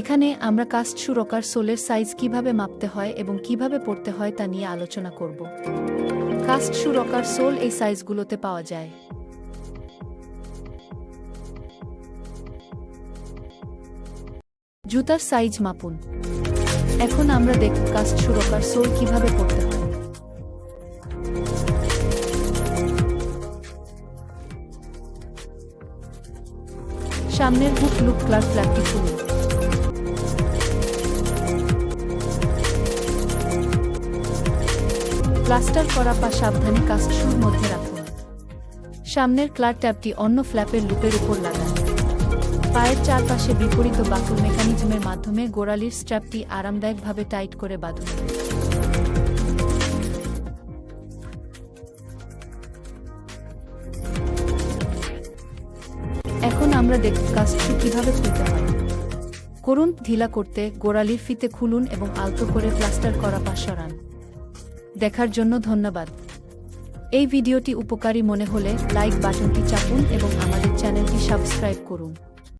এখানে আমরা কাস্ট সুরকার সোলের সাইজ কীভাবে মাপতে হয় এবং কীভাবে পড়তে হয় তা নিয়ে আলোচনা করব। কাস্ট সুরকার সোল এই সাইজগুলোতে পাওয়া যায়। জুতার সাইজ মাপুন। এখন আমরা দেখব কাস্ট সুরকার সোল কীভাবে পড়তে হয়। সামনের হুক লুক ক্লার ফ্ল্যাপটি খুলুন। প্লাস্টার করা পা সাবধানে কাস্ট শুর মধ্যে রাখুন। সামনের ক্লার ট্যাবটি অন্য ফ্ল্যাপের লুপের উপর লাগান। পায়ের চারপাশে বিপরীত বাকুল মেকানিজমের মাধ্যমে গোড়ালির স্ট্র্যাপটি আরামদায়কভাবে টাইট করে বাঁধুন। এখন আমরা দেখব কাস্টটি কীভাবে খুলতে হয়। করুন, ঢিলা করতে, গোড়ালির ফিতে খুলুন এবং আলতো করে প্লাস্টার করা পা সরান। দেখার জন্য ধন্যবাদ। এই ভিডিওটি উপকারী মনে হলে লাইক বাটনটি চাপুন এবং আমাদের চ্যানেলটি সাবস্ক্রাইব করুন।